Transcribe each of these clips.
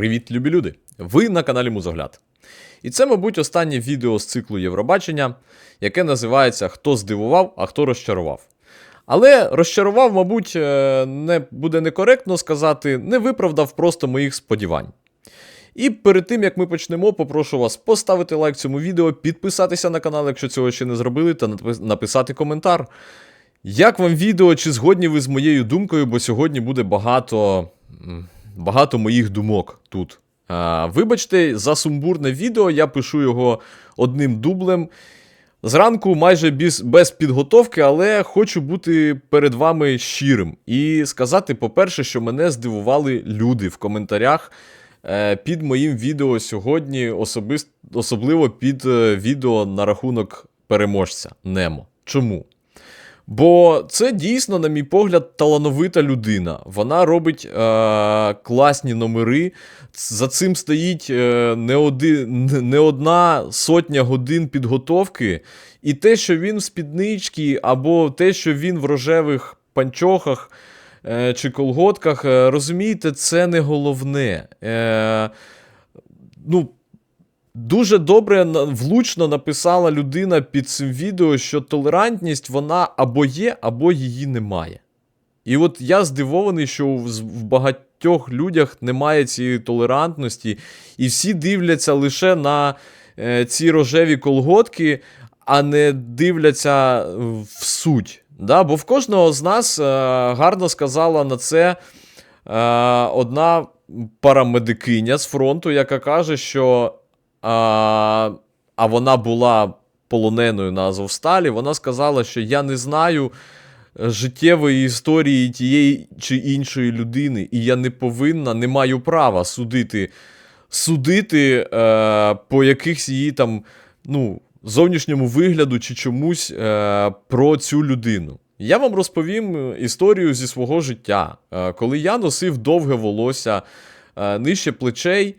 Привіт, любі люди! Ви на каналі Музогляд. І це, мабуть, останнє відео з циклу Євробачення, яке називається Хто здивував, а хто розчарував. Але розчарував, мабуть, е, не буде некоректно сказати, не виправдав просто моїх сподівань. І перед тим як ми почнемо, попрошу вас поставити лайк цьому відео, підписатися на канал, якщо цього ще не зробили, та написати коментар. Як вам відео, чи згодні ви з моєю думкою, бо сьогодні буде багато, багато моїх думок тут. А, вибачте, за сумбурне відео я пишу його одним дублем. Зранку майже без, без підготовки, але хочу бути перед вами щирим і сказати, по-перше, що мене здивували люди в коментарях е, під моїм відео сьогодні, особис- особливо під е, відео на рахунок переможця Немо. Чому? Бо це дійсно, на мій погляд, талановита людина. Вона робить е, класні номери. За цим стоїть е, не, оди, не одна сотня годин підготовки. І те, що він в спідничці, або те, що він в рожевих панчохах е, чи колготках, е, розумієте, це не головне. Е, ну, Дуже добре влучно написала людина під цим відео, що толерантність вона або є, або її немає. І от я здивований, що в, багатьох людях немає цієї толерантності, і всі дивляться лише на е, ці рожеві колготки, а не дивляться в суть. Да? Бо в кожного з нас е, гарно сказала на це е, одна парамедикиня з фронту, яка каже, що а, а вона була полоненою на Азовсталі, вона сказала, що я не знаю е, життєвої історії тієї чи іншої людини, і я не повинна, не маю права судити, судити е, по якихось її там, ну, зовнішньому вигляду чи чомусь е, про цю людину. Я вам розповім історію зі свого життя, Е, коли я носив довге волосся е, нижче плечей.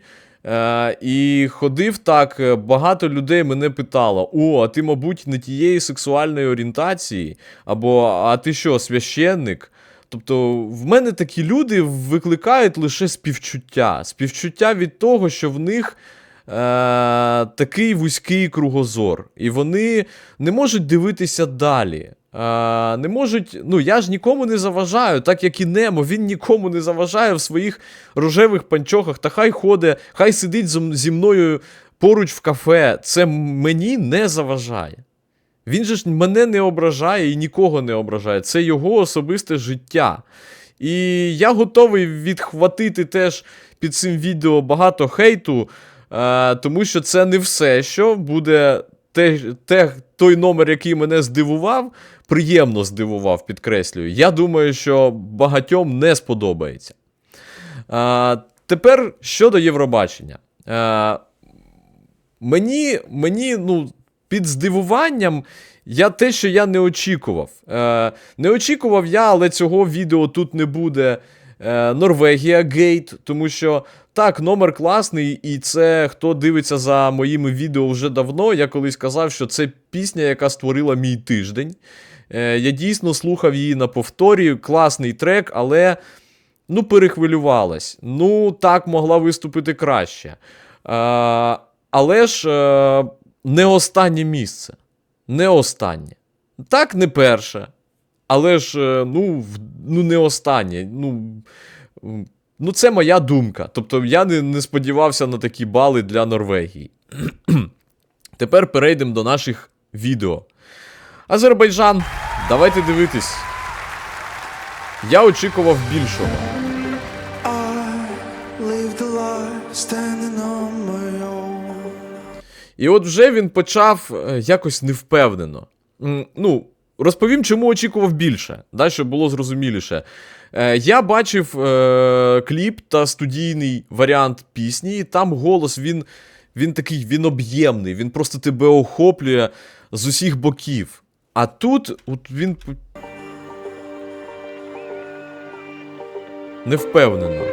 Е, і ходив так, е, багато людей мене питало: о, а ти, мабуть, не тієї сексуальної орієнтації, або а ти що, священник? Тобто, в мене такі люди викликають лише співчуття. Співчуття від того, що в них е, такий вузький кругозор, і вони не можуть дивитися далі. Е, не можуть, ну я ж нікому не заважаю, так як і Немо, він нікому не заважає в своїх рожевих панчохах, та хай ходить, хай сидить зі мною поруч в кафе. Це мені не заважає. Він же ж мене не ображає і нікого не ображає. Це його особисте життя. І я готовий відхватити теж під цим відео багато хейту, е, тому що це не все, що буде те, те, той номер, який мене здивував, приємно здивував, підкреслюю. Я думаю, що багатьом не сподобається. Е, тепер щодо Євробачення. Е, мені, мені, ну, під здивуванням, я те, що я не очікував. Е, не очікував я, але цього відео тут не буде. Е, Норвегія Гейт, тому що так, номер класний, і це хто дивиться за моїми відео вже давно. Я колись казав, що це пісня, яка створила мій тиждень. Е, я дійсно слухав її на повторі. Класний трек, але ну, перехвилювалась. Ну, так могла виступити краще. Е, але ж е, не останнє місце. Не останнє. Так, не перше. Але ж, ну, ну не останнє. Ну, ну, це моя думка. Тобто я не, не сподівався на такі бали для Норвегії. Тепер перейдемо до наших відео. Азербайджан, давайте дивитись. Я очікував більшого. І от вже він почав е, якось невпевнено. Ну, розповім, чому очікував більше, да, щоб було зрозуміліше. Е, я бачив е, кліп та студійний варіант пісні, і там голос він, він такий він об'ємний, він просто тебе охоплює з усіх боків. А тут от він. Невпевнено.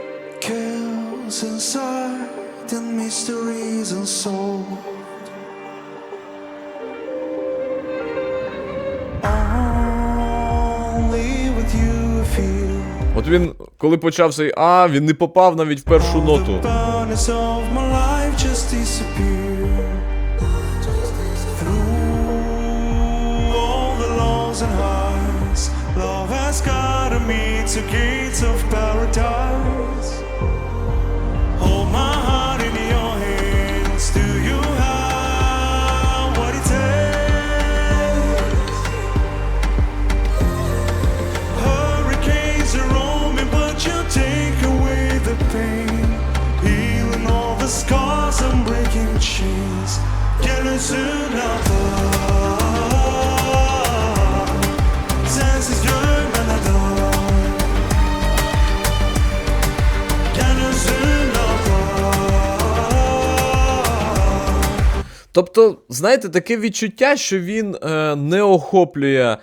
От він коли почав цей А, він не попав навіть в першу ноту. The the love has guided me to gates of paradise. Chains. Getting soon Kendisini Тобто, знаєте, таке відчуття, що він е, не охоплює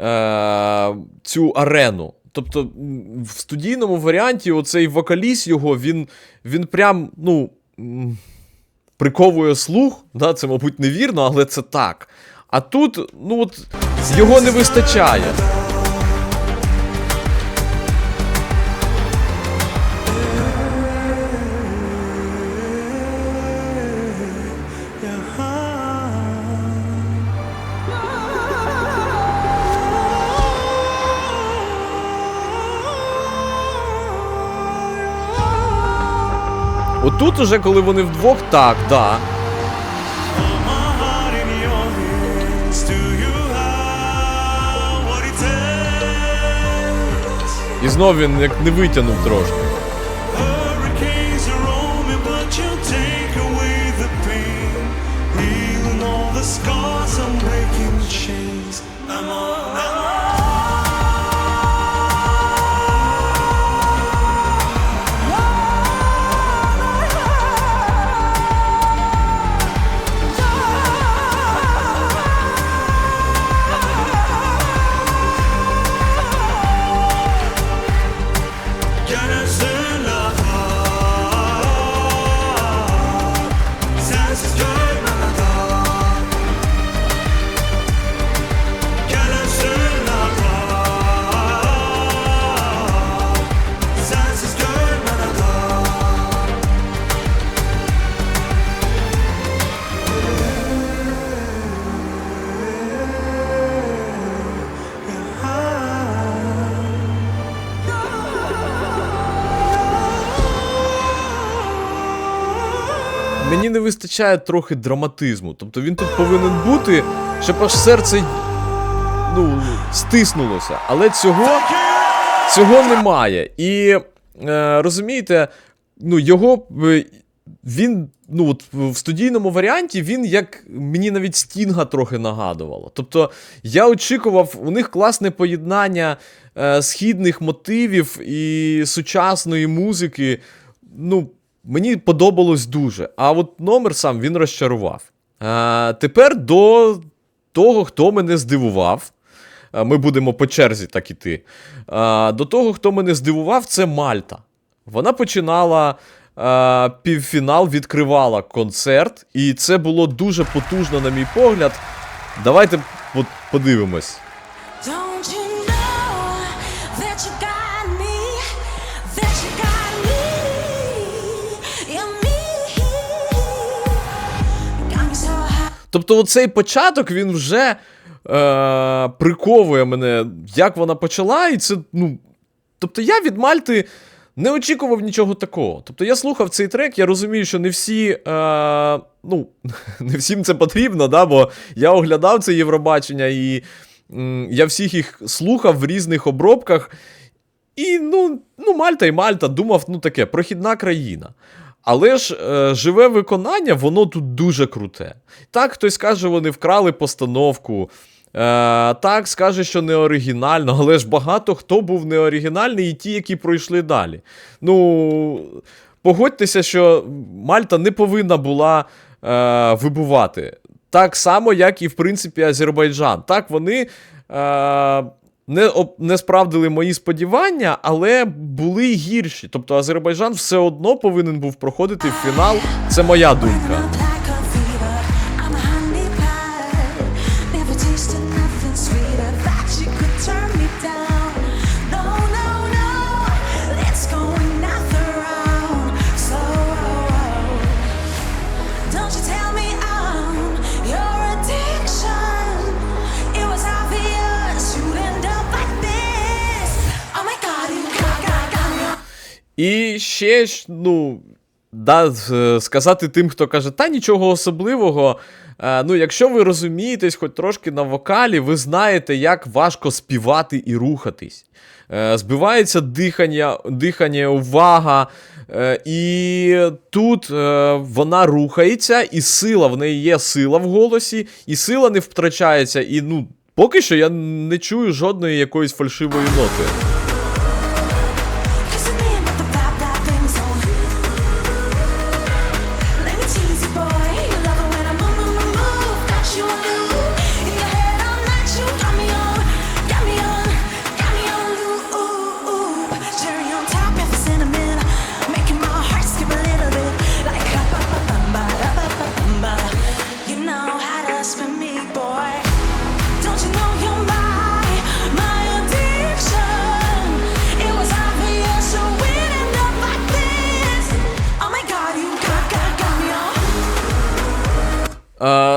е, цю арену. Тобто, в студійному варіанті оцей вокаліст його, він, він прям, ну. Приковує слух, да, це, мабуть, невірно, але це так. А тут, ну от, його не вистачає. Отут уже, коли вони вдвох, так, да. І знов він як не витягнув трошки. innocent. Не вистачає трохи драматизму. Тобто він тут повинен бути, щоб аж серце ну, стиснулося. Але цього, цього немає. І е, розумієте, ну, його. е, Він, ну от в студійному варіанті він як мені навіть Стінга трохи нагадувало. Тобто я очікував, у них класне поєднання е, східних мотивів і сучасної музики. Ну, мені подобалось дуже. А от номер сам він розчарував. Е, тепер до того, хто мене здивував. Е, Ми будемо по черзі так іти. Е, До того, хто мене здивував, це Мальта. Вона починала е, півфінал, відкривала концерт, і це було дуже потужно, на мій погляд. Давайте подивимось. Тобто, оцей початок він вже е, приковує мене, як вона почала, і це, ну. Тобто, я від Мальти не очікував нічого такого. Тобто, я слухав цей трек, я розумію, що не всі. Е, ну, не всім це потрібно, да, бо я оглядав це Євробачення, і м, я всіх їх слухав в різних обробках. І ну, ну, Мальта і Мальта думав, ну таке, прохідна країна. Але ж е, живе виконання, воно тут дуже круте. Так, хтось каже, вони вкрали постановку. Е, так, скаже, що не оригінально, але ж багато хто був не оригінальний, і ті, які пройшли далі. Ну, погодьтеся, що Мальта не повинна була е, вибувати. Так само, як і, в принципі, Азербайджан. Так, вони. Е, не, не справдили мої сподівання, але були гірші. Тобто Азербайджан все одно повинен був проходити в фінал. Це моя думка. І ще ж, ну. Да, сказати тим, хто каже, та нічого особливого. Е, ну, якщо ви розумієтесь хоч трошки на вокалі, ви знаєте, як важко співати і рухатись. Е, збивається дихання, дихання, увага. Е, і тут е, вона рухається, і сила, в неї є сила в голосі, і сила не втрачається. І ну, поки що я не чую жодної якоїсь фальшивої ноти.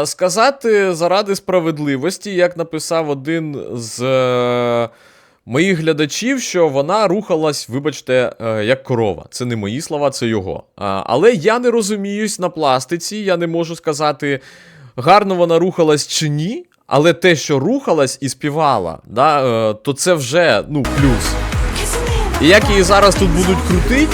Сказати заради справедливості, як написав один з е, моїх глядачів, що вона рухалась, вибачте, е, як корова. Це не мої слова, це його. Але я не розуміюсь на пластиці, я не можу сказати, гарно вона рухалась чи ні. Але те, що рухалась і співала, да, е, то це вже ну, плюс. І як її зараз тут будуть крутить,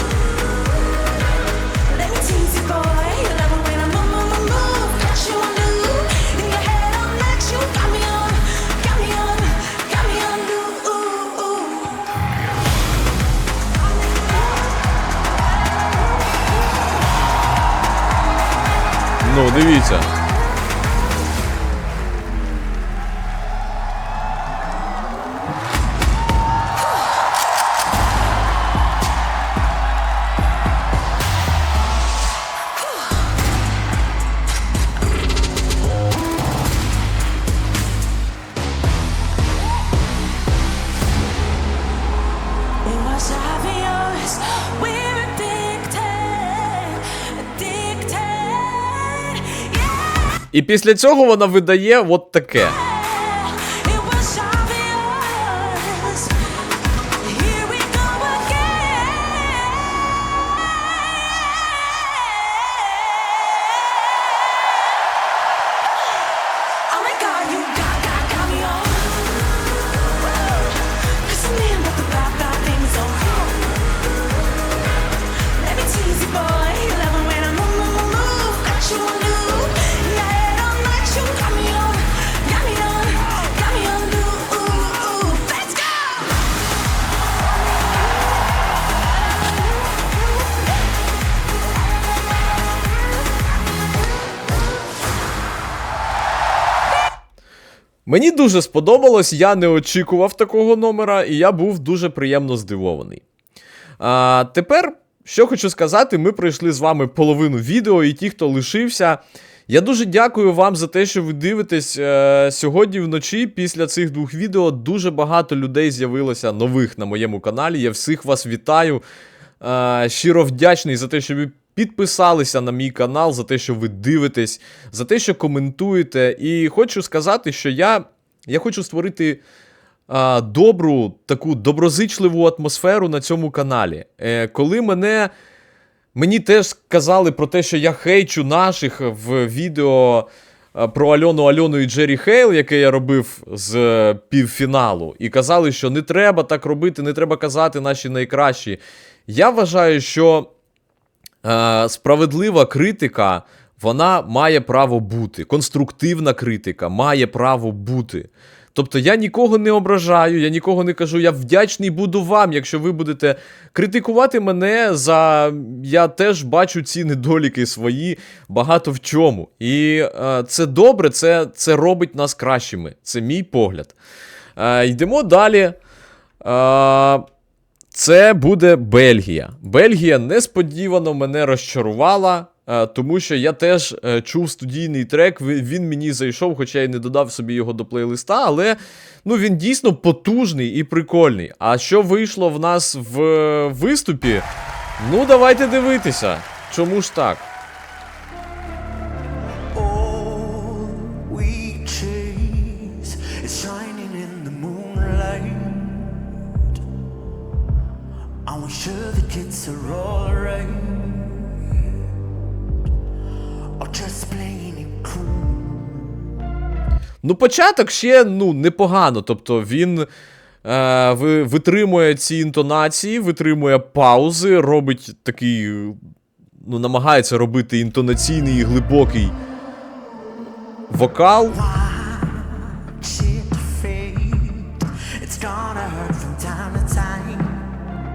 ну дивіться. Після цього вона видає от таке. Мені дуже сподобалось, я не очікував такого номера, і я був дуже приємно здивований. А, тепер, що хочу сказати, ми пройшли з вами половину відео, і ті, хто лишився. Я дуже дякую вам за те, що ви дивитесь. Е, сьогодні вночі, після цих двох відео, дуже багато людей з'явилося нових на моєму каналі. Я всіх вас вітаю. Е, щиро вдячний за те, що ви підписалися на мій канал, за те, що ви дивитесь, за те, що коментуєте. І хочу сказати, що я, я хочу створити добру, таку доброзичливу атмосферу на цьому каналі. Е, коли мене. Мені теж сказали про те, що я хейчу наших в відео про Альону Альону і Джері Хейл, яке я робив з е, півфіналу, і казали, що не треба так робити, не треба казати наші найкращі. Я вважаю, що е, справедлива критика, вона має право бути. Конструктивна критика має право бути. Тобто я нікого не ображаю, я нікого не кажу, я вдячний буду вам, якщо ви будете критикувати мене за. Я теж бачу ці недоліки свої багато в чому. І е, це добре, це, це робить нас кращими. Це мій погляд. Е, йдемо далі. Е, це буде Бельгія. Бельгія несподівано мене розчарувала, е, тому що я теж е, чув студійний трек. Він мені зайшов, хоча я не додав собі його до плейлиста, але ну, він дійсно потужний і прикольний. А що вийшло в нас в виступі? Ну, давайте дивитися. Чому ж так? Ну, початок ще ну, непогано. Тобто він е, витримує ці інтонації, витримує паузи, робить такий. Ну, намагається робити інтонаційний і глибокий вокал.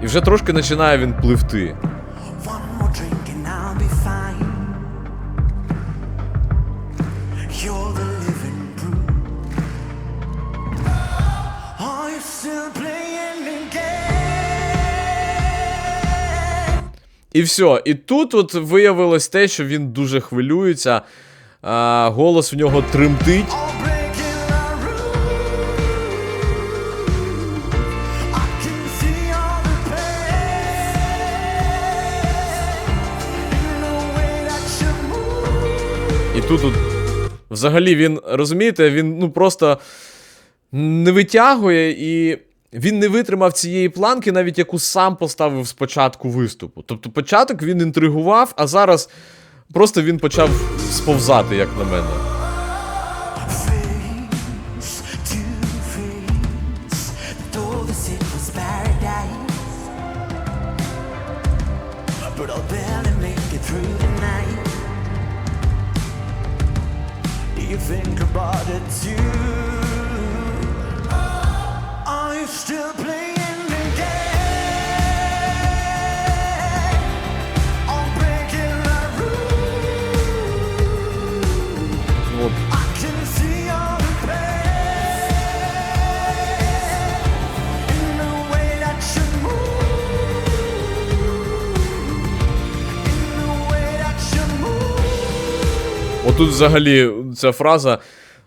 І вже трошки починає він пливти. І все. І тут от виявилось те, що він дуже хвилюється. А, голос в нього тремтить. І тут, взагалі, він, розумієте, він ну просто не витягує і. Він не витримав цієї планки, навіть яку сам поставив спочатку виступу. Тобто початок він інтригував, а зараз просто він почав сповзати, як на мене. you think about it too? Отут взагалі ця фраза.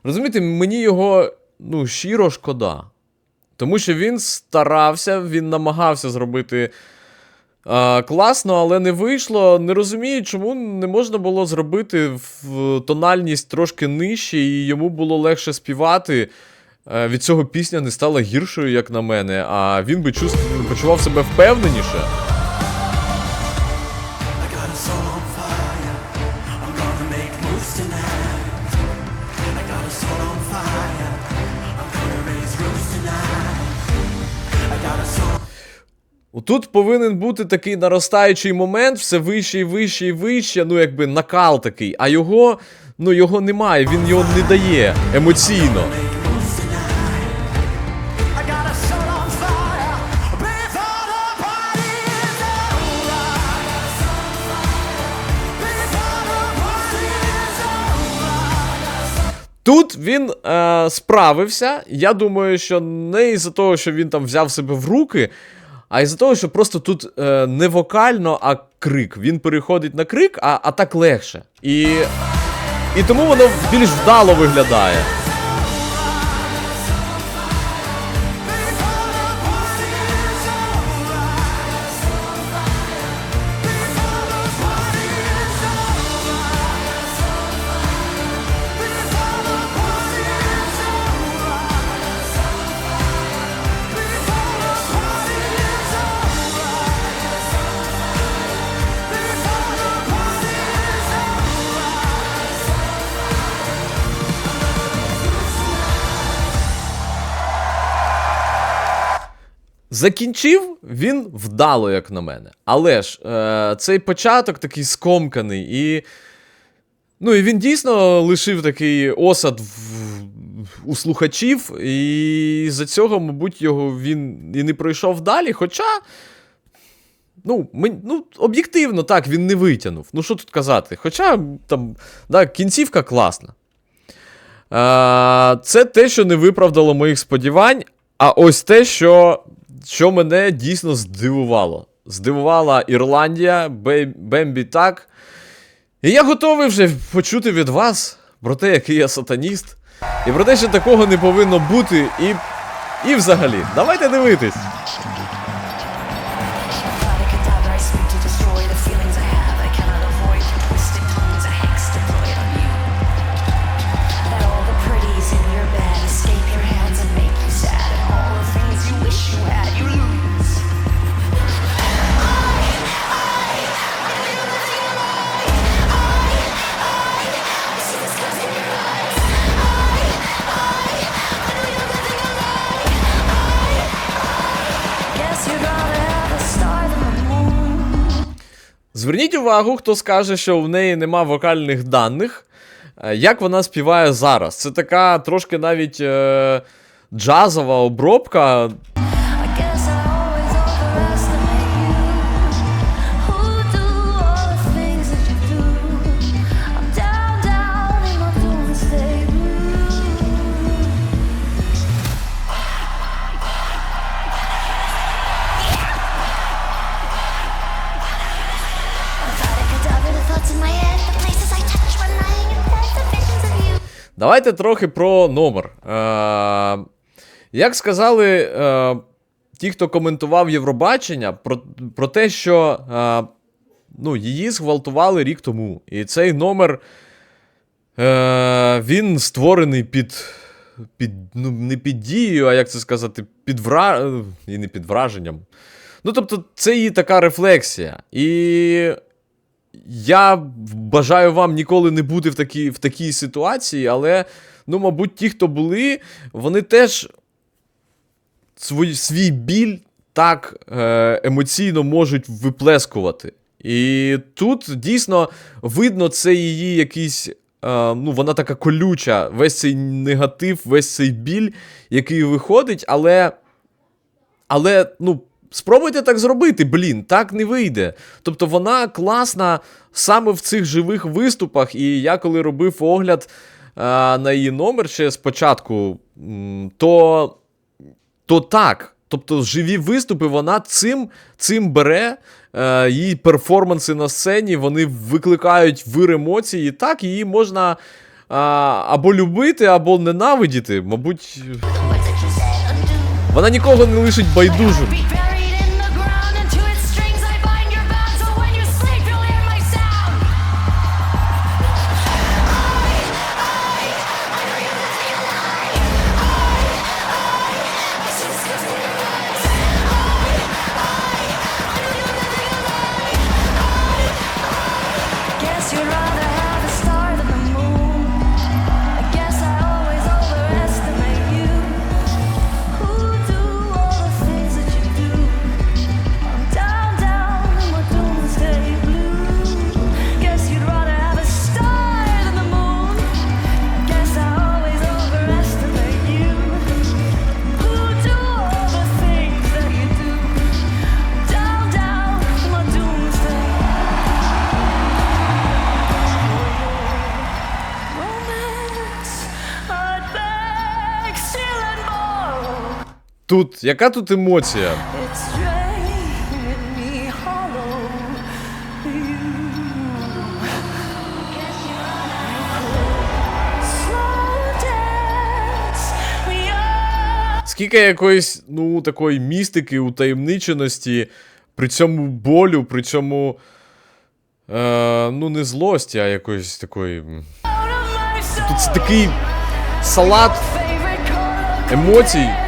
Розумієте, мені його ну, щиро шкода. Тому що він старався, він намагався зробити е, класно, але не вийшло. Не розумію, чому не можна було зробити в тональність трошки нижче, і йому було легше співати. Е, Від цього пісня не стала гіршою, як на мене, а він би чувств- почував себе впевненіше. Тут повинен бути такий наростаючий момент, все вище і вище і вище, ну якби накал такий, а його, ну його немає, він його не дає емоційно. Тут він е, справився. Я думаю, що не із-за того, що він там взяв себе в руки, а із-за того, що просто тут е, не вокально, а крик. Він переходить на крик, а, а так легше. І, і тому воно більш вдало виглядає. Закінчив він вдало, як на мене. Але ж е, цей початок такий скомканий, і. Ну, і він дійсно лишив такий осад в, у слухачів, і за цього, мабуть, його він і не пройшов далі. Хоча. Ну, ми, ну, об'єктивно, так, він не витягнув. Ну, що тут казати? Хоча там, да, кінцівка класна. Е, це те, що не виправдало моїх сподівань. А ось те, що, що мене дійсно здивувало. Здивувала Ірландія, Бембі так. І я готовий вже почути від вас про те, який я сатаніст. І про те, що такого не повинно бути. І, і взагалі, давайте дивитись. Увагу, хто скаже, що в неї нема вокальних даних. Е, Як вона співає зараз? Це така трошки навіть е, джазова обробка. Давайте трохи про номер. Е, як сказали е, ті, хто коментував Євробачення, про, про те, що е, ну, її зґвалтували рік тому. І цей номер е, він створений під. Під, ну, не під дією, а як це сказати, під вра... і не під враженням. Ну, тобто, це її така рефлексія. І я бажаю вам ніколи не бути в такій, в такій ситуації, але, ну, мабуть, ті, хто були, вони теж свій, свій біль так е, емоційно можуть виплескувати. І тут дійсно видно це її якийсь. е, Ну, вона така колюча, весь цей негатив, весь цей біль, який виходить, але. Але, ну, спробуйте так зробити, блін, так не вийде. Тобто вона класна саме в цих живих виступах. І я коли робив огляд а, на її номер ще спочатку, то, то так. Тобто живі виступи вона цим, цим бере. Е, її перформанси на сцені вони викликають вир емоцій. І так, її можна а, або любити, або ненавидіти. Мабуть, вона нікого не лишить байдужим. Тут, яка тут емоція? Скільки якоїсь, ну, такої містики, утаємниченості, при цьому болю, при цьому. Е, ну, не злості, а якоїсь такої. Тут такий салат емоцій.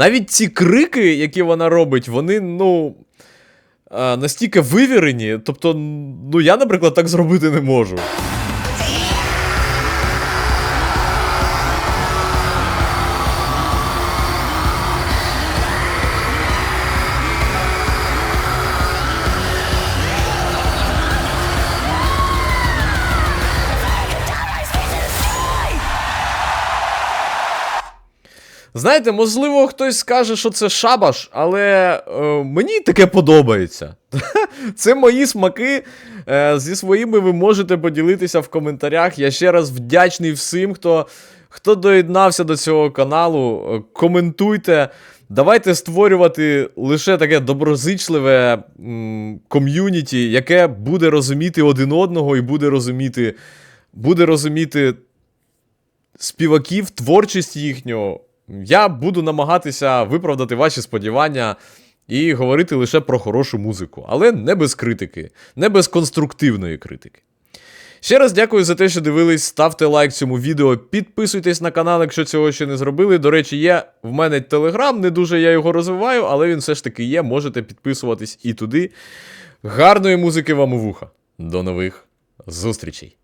Навіть ці крики, які вона робить, вони, ну. е, Настільки вивірені, тобто, ну я, наприклад, так зробити не можу. Знаєте, можливо, хтось скаже, що це шабаш, але е, мені таке подобається. Це мої смаки. Е, зі своїми ви можете поділитися в коментарях. Я ще раз вдячний всім, хто, хто доєднався до цього каналу. Е, Коментуйте. Давайте створювати лише таке доброзичливе м, ком'юніті, яке буде розуміти один одного і буде розуміти, буде розуміти співаків, творчість їхню. Я буду намагатися виправдати ваші сподівання і говорити лише про хорошу музику, але не без критики, не без конструктивної критики. Ще раз дякую за те, що дивились. Ставте лайк цьому відео, підписуйтесь на канал, якщо цього ще не зробили. До речі, є в мене телеграм, не дуже я його розвиваю, але він все ж таки є. Можете підписуватись і туди. Гарної музики вам у вуха. До нових зустрічей!